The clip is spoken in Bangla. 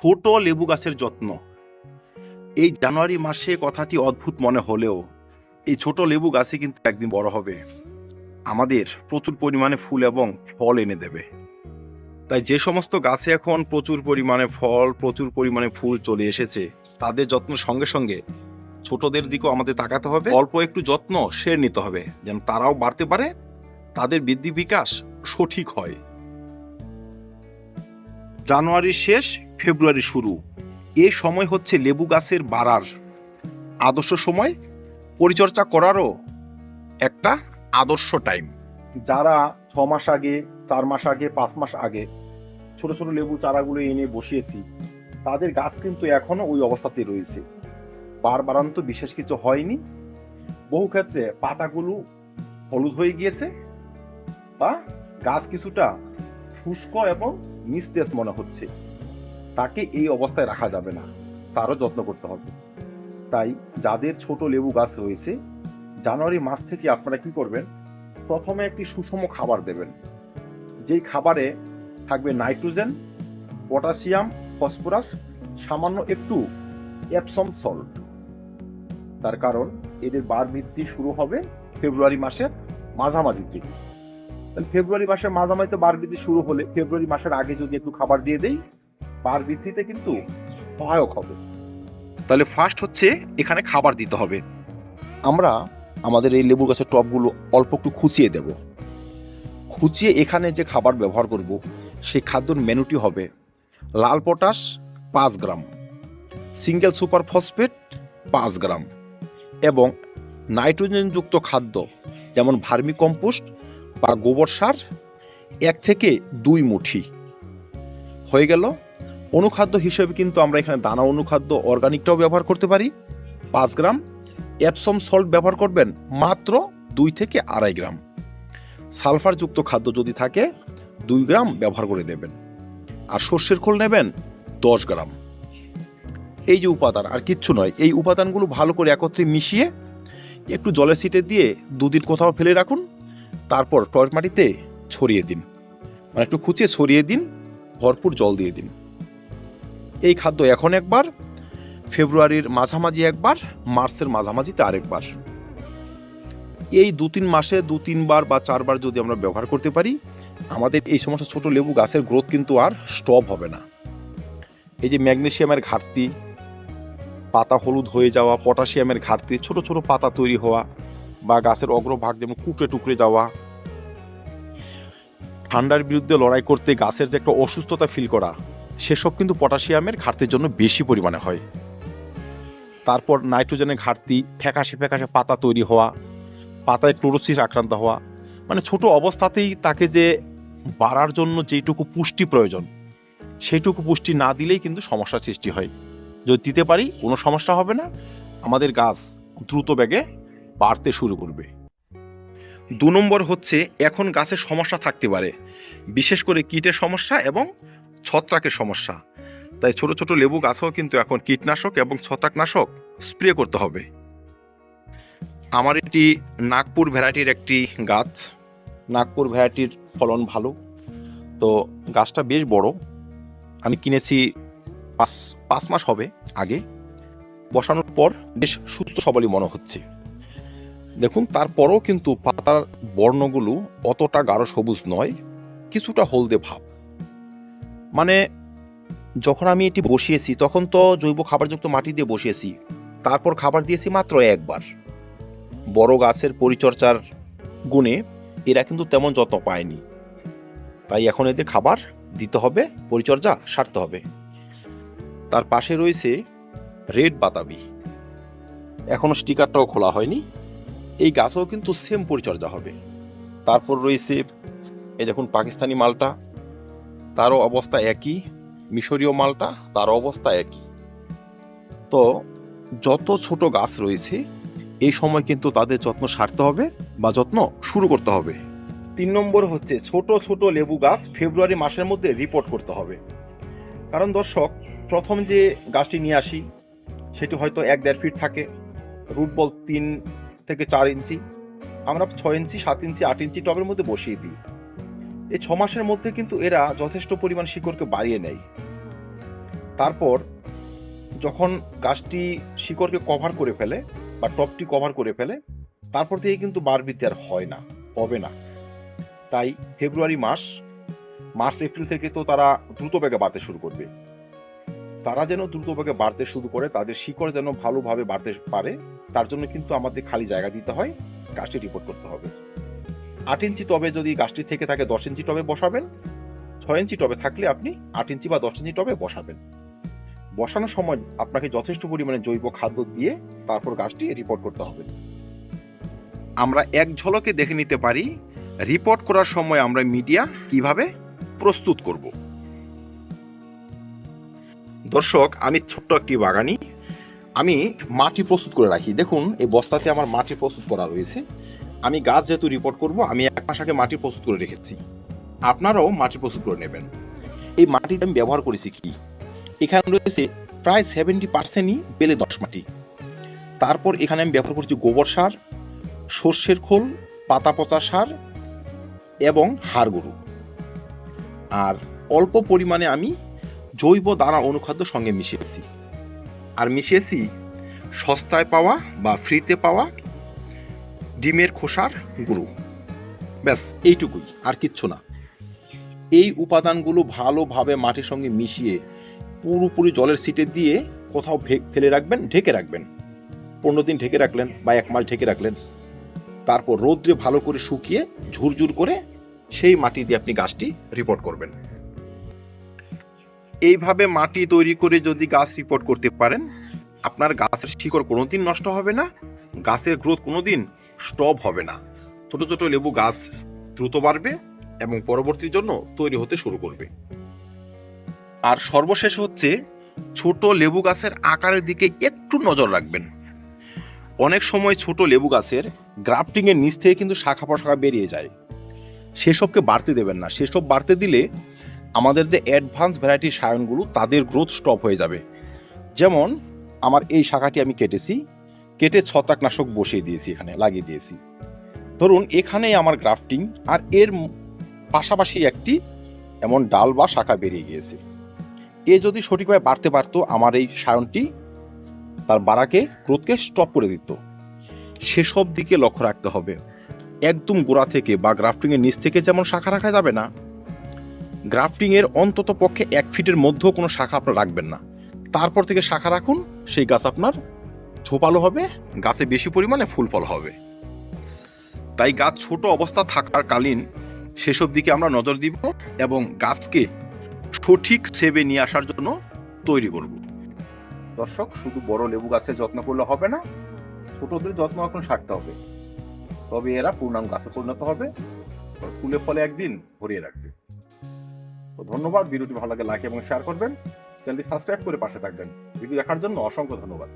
ছোট লেবু গাছের যত্ন। এই জানুয়ারি মাসে কথাটি অদ্ভুত মনে হলেও এই ছোট লেবু গাছে কিন্তু একদিন বড় হবে। আমাদের প্রচুর পরিমাণে ফুল এবং ফল এনে দেবে। তাই যে সমস্ত গাছে এখন প্রচুর পরিমাণে ফল, প্রচুর পরিমাণে ফুল চলে এসেছে, তাদের যত্ন সঙ্গে সঙ্গে ছোটদের দিকেও আমাদের তাকাতে হবে। অল্প একটু যত্ন সেরে নিতে হবে, যেন তারাও বাড়তে পারে, তাদের বৃদ্ধি বিকাশ সঠিক হয়। জানুয়ারির শেষ ফেব্রুয়ারি শুরু। এ সময় হচ্ছে লেবু গাছের বাড়ার আদর্শ সময়। পরিচর্যা করারও একটা আদর্শ টাইম যারা ছ মাস আগে, চার মাস আগে, পাঁচ মাস আগে ছোট ছোট লেবু চারাগুলো এনে বসিয়েছি, তাদের গাছ কিন্তু এখনও ওই অবস্থাতেই রয়েছে। বার বারান্ত বিশেষ কিছু হয়নি। বহু ক্ষেত্রে পাতাগুলো হলুদ হয়ে গিয়েছে বা গাছ কিছুটা শুষ্ক এবং নিস্তেজ মনে হচ্ছে। তাকে এই অবস্থায় রাখা যাবে না। তারও যত্ন করতে হবে। তাই যাদের ছোট লেবু গাছ রয়েছে, জানুয়ারি মাস থেকে আপনারা কি করবেন? প্রথমে একটি সুষম খাবার দেবেন। যেই খাবারে থাকবে নাইট্রোজেন, পটাশিয়াম, ফসফরাস, সামান্য একটু এপসম সল্ট তার কারণ এদের বার বৃদ্ধি শুরু হবে ফেব্রুয়ারি মাসের মাঝামাঝি থেকে। ফেব্রুয়ারি মাসের মাঝামাঝিতে বার বৃদ্ধি শুরু হলে, ফেব্রুয়ারি মাসের আগে যদি একটু খাবার দিয়ে দেই বার বৃদ্ধিতে কিন্তু সহায়ক হবে। তাহলে ফার্স্ট হচ্ছে এখানে খাবার দিতে হবে। আমরা আমাদের এই লেবু গাছের টবগুলো অল্প একটু খুঁচিয়ে দেব। খুঁচিয়ে এখানে যে খাবার ব্যবহার করব, সেই খাদ্যর মেনুটি হবে লাল পটাশ পাঁচ গ্রাম, সিঙ্গেল সুপার ফসফেট পাঁচ গ্রাম এবং নাইট্রোজেনযুক্ত খাদ্য যেমন ভার্মি কম্পোস্ট বা গোবর সার এক থেকে দুই মুঠি। হয়ে গেল অনুখাদ্য হিসেবে কিন্তু আমরা এখানে দানা অনুখাদ্য অর্গানিকটাও ব্যবহার করতে পারি। পাঁচ গ্রাম। অ্যাপসম সল্ট ব্যবহার করবেন মাত্র দুই থেকে আড়াই গ্রাম। সালফারযুক্ত খাদ্য যদি থাকে, দুই গ্রাম ব্যবহার করে দেবেন। আর সর্ষের খোল নেবেন দশ গ্রাম। এই যে উপাদান, আর কিচ্ছু নয়, এই উপাদানগুলো ভালো করে একত্রে মিশিয়ে একটু জলের সিটে দিয়ে দুদিন কোথাও ফেলে রাখুন। তারপর টয়ের মাটিতে ছড়িয়ে দিন। মানে একটু খুঁচিয়ে ছড়িয়ে দিন, ভরপুর জল দিয়ে দিন। এই খাদ্য এখন একবার, ফেব্রুয়ারির মাঝামাঝি একবার, মার্চের মাঝামাঝিতে আরেকবার। এই দু তিন মাসে, দু তিনবার বা চারবার যদি আমরা ব্যবহার করতে পারি, আমাদের এই সমস্ত ছোট লেবু গাছের গ্রোথ কিন্তু আর স্টপ হবে না। এই যে ম্যাগনেশিয়ামের ঘাটতি, পাতা হলুদ হয়ে যাওয়া, পটাশিয়ামের ঘাটতি, ছোট ছোট পাতা তৈরি হওয়া বা গাছের অগ্রভাগ যেমন টুকরে টুকরে যাওয়া, ঠান্ডার বিরুদ্ধে লড়াই করতে গাছের যে একটা অসুস্থতা ফিল করা সেসব কিন্তু পটাশিয়ামের ঘাটতির জন্য বেশি পরিমাণে হয়। তারপর নাইট্রোজেনের ঘাটতি, ফ্যাকাশে ফ্যাকাশে পাতা তৈরি হওয়া, পাতায় ক্লোরোসিস আক্রান্ত হওয়া মানে ছোট অবস্থাতেই তাকে যে বাড়ার জন্য যেইটুকু পুষ্টি প্রয়োজন, সেইটুকু পুষ্টি না দিলেই কিন্তু সমস্যার সৃষ্টি হয়। যদি দিতে পারি, কোনো সমস্যা হবে না। আমাদের গাছ দ্রুত বেগে বাড়তে শুরু করবে। দু নম্বর হচ্ছে, এখন গাছের সমস্যা থাকতে পারে। বিশেষ করে কীটের সমস্যা এবং ছত্রাকের সমস্যা। তাই ছোট ছোট লেবু গাছেও কিন্তু এখন কীটনাশক এবং ছত্রাকনাশক স্প্রে করতে হবে। আমার এটি নাগপুর ভ্যারাইটির একটি গাছ। নাগপুর ভ্যারাইটির ফলন ভালো। তো গাছটা বেশ বড়। আমি কিনেছি পাঁচ পাঁচ মাস হবে আগে। বসানোর পর বেশ সুস্থ সবলই মনে হচ্ছে। দেখুন, তারপরও কিন্তু পাতার বর্ণগুলো অতটা গাঢ় সবুজ নয়, কিছুটা হলদে ভাব। মানে যখন আমি এটি বসিয়েছি, তখন তো জৈব খাবারযুক্ত মাটি দিয়ে বসিয়েছি। তারপর খাবার দিয়েছি মাত্র একবার। বড় গাছের পরিচর্যার গুণে এরা কিন্তু তেমন যত্ন পায়নি। তাই এখন এদের খাবার দিতে হবে, পরিচর্যা সারতে হবে। তার পাশে রয়েছে রেড বাতাবি। এখনও স্টিকারটাও খোলা হয়নি। এই গাছেও কিন্তু সেম পরিচর্যা হবে। তারপর রয়েছে, এই দেখুন, পাকিস্তানি মালটা। তারও অবস্থা একই, মিশরীয় মালটা তার অবস্থা একই। তো যত ছোট গাছ রয়েছে, এই সময় কিন্তু তাদের যত্ন সারতে হবে বা যত্ন শুরু করতে হবে। তিন নম্বর হচ্ছে ছোট ছোট লেবু গাছ ফেব্রুয়ারি মাসের মধ্যে রিপোর্ট করতে হবে। কারণ দর্শক, প্রথম যে গাছটি নিয়ে আসি, সেটি হয়তো এক দেড় ফিট থাকে রুট বল তিন থেকে চার ইঞ্চি। আমরা ছয় ইঞ্চি, সাত ইঞ্চি, আট ইঞ্চি টবের মধ্যে বসিয়ে দিই। এই ছ মাসের মধ্যে কিন্তু এরা যথেষ্ট পরিমাণ শিকড়কে বাড়িয়ে নেয়। তারপর যখন গাছটি শিকড়কে কভার করে ফেলে বা টপটি কভার করে ফেলে, তারপর থেকে কিন্তু বার বৃদ্ধি আর হয় না, হবে না। তাই ফেব্রুয়ারি মাস, মার্চ, এপ্রিল থেকে তো তারা দ্রুত বেগে বাড়তে শুরু করবে। তারা যেন দ্রুত বেগে বাড়তে শুরু করে, তাদের শিকড় যেন ভালোভাবে বাড়তে পারে, তার জন্য কিন্তু আমাদের খালি জায়গা দিতে হয়, গাছটি রিপোর্ট করতে হবে। আট ইঞ্চি টবে যদি গাছটি থেকে থাকে দশ ইঞ্চি টবে বসাবেন, ছয় ইঞ্চি টবে থাকলে আপনি আট ইঞ্চি বা দশ ইঞ্চি টবে বসাবেন। বসানোর সময় আপনাকে যথেষ্ট পরিমাণে জৈব খাদ্য দিয়ে তারপর গাছটি রিপোর্ট করতে হবে। আমরা এক ঝলকে দেখে নিতে পারি রিপোর্ট করার সময় আমরা মিডিয়া কীভাবে প্রস্তুত করব। দর্শক, আমি ছোট্ট একটি বাগানি। আমি মাটি প্রস্তুত করে রাখি। দেখুন, এই বস্তাতে আমার মাটি প্রস্তুত করা রয়েছে। আমি গাছ যেহেতু রিপোর্ট করব, আমি এক মাস আগে মাটি প্রস্তুত করে রেখেছি। আপনারাও মাটি প্রস্তুত করে নেবেন। এই মাটিতে আমি ব্যবহার করেছি কি? এখানে রয়েছে প্রায় সেভেন্টি পার্সেন্টই বেলে দশ মাটি। তারপর এখানে আমি ব্যবহার করছি গোবর সার, সর্ষের খোল, পাতা পচা সার এবং হাড় গরু। আর অল্প পরিমাণে আমি জৈব দানা অনুখাদ্য সঙ্গে মিশিয়েছি। আর মিশিয়েছি সস্তায় পাওয়া বা ফ্রিতে পাওয়া ডিমের খোসার গুঁড়ো। ব্যাস, এইটুকুই, আর কিচ্ছু না। এই উপাদানগুলো ভালোভাবে মাটির সঙ্গে মিশিয়ে পুরোপুরি জলের সিটে দিয়ে কোথাও ফেলে রাখবেন, ঢেকে রাখবেন। পনেরো দিন ঢেকে রাখলেন বা এক মাস ঢেকে রাখলেন। তারপর রৌদ্রে ভালো করে শুকিয়ে ঝুরঝুর করে সেই মাটি দিয়ে আপনি গাছটি রিপোর্ট করবেন। এইভাবে মাটি তৈরি করে যদি গাছ রিপোর্ট করতে পারেন, আপনার গাছের শিকড় কোনোদিন নষ্ট হবে না, গাছের গ্রোথ কোনোদিন স্টপ হবে না। ছোট ছোট লেবু গাছ দ্রুত বাড়বে এবং পরবর্তীর জন্য তৈরি হতে শুরু করবে। আর সর্বশেষ হচ্ছে, ছোট লেবু গাছের আকারের দিকে একটু নজর রাখবেন। অনেক সময় ছোট লেবু গাছের গ্রাফটিংয়ের নিচ থেকে কিন্তু শাখা প্রশাখা বেরিয়ে যায়। সেসবকে বাড়তে দেবেন না। সেসব বাড়তে দিলে আমাদের যে অ্যাডভান্স ভ্যারাইটি সায়নগুলো, তাদের গ্রোথ স্টপ হয়ে যাবে। যেমন, আমার এই শাখাটি আমি কেটেছি। কেটে ছত্রাকনাশক বসিয়ে দিয়েছি এখানে, লাগিয়ে দিয়েছি। ধরুন, এখানেই আমার গ্রাফটিং আর এর পাশাপাশি একটি এমন ডাল বা শাখা বেরিয়ে গিয়েছে। এ যদি সঠিকভাবে বাড়তে পারতো, আমার এই সায়নটি তার বাড়াকে ক্রোধকে স্টপ করে দিত। সেসব দিকে লক্ষ্য রাখতে হবে। একদম গোড়া থেকে বা গ্রাফটিংয়ের নিচ থেকে যেমন শাখা রাখা যাবে না, গ্রাফটিংয়ের অন্তত পক্ষে এক ফিটের মধ্যেও কোনো শাখা আপনার রাখবেন না। তারপর থেকে শাখা রাখুন, সেই গাছ আপনার ঝোপালো হবে, গাছে বেশি পরিমাণে ফুল ফল হবে। তাই গাছ ছোট অবস্থা থাকার কালীন সেসব দিকে আমরা নজর দিব এবং গাছকে সঠিক সেবে নিয়ে আসার জন্য তৈরি করব। দর্শক, শুধু বড় লেবু গাছের যত্ন করলে হবে না, ছোটদের যত্ন এখন সারতে হবে। তবে এরা পূর্ণাঙ্গ গাছে পরিণত হবে ফুলে ফলে একদিন ভরিয়ে রাখবে। তো ধন্যবাদ, ভিডিওটি ভালো লাগে লাইক এবং শেয়ার করবেন। চ্যানেলটি সাবস্ক্রাইব করে পাশে থাকবেন। ভিডিও দেখার জন্য অসংখ্য ধন্যবাদ।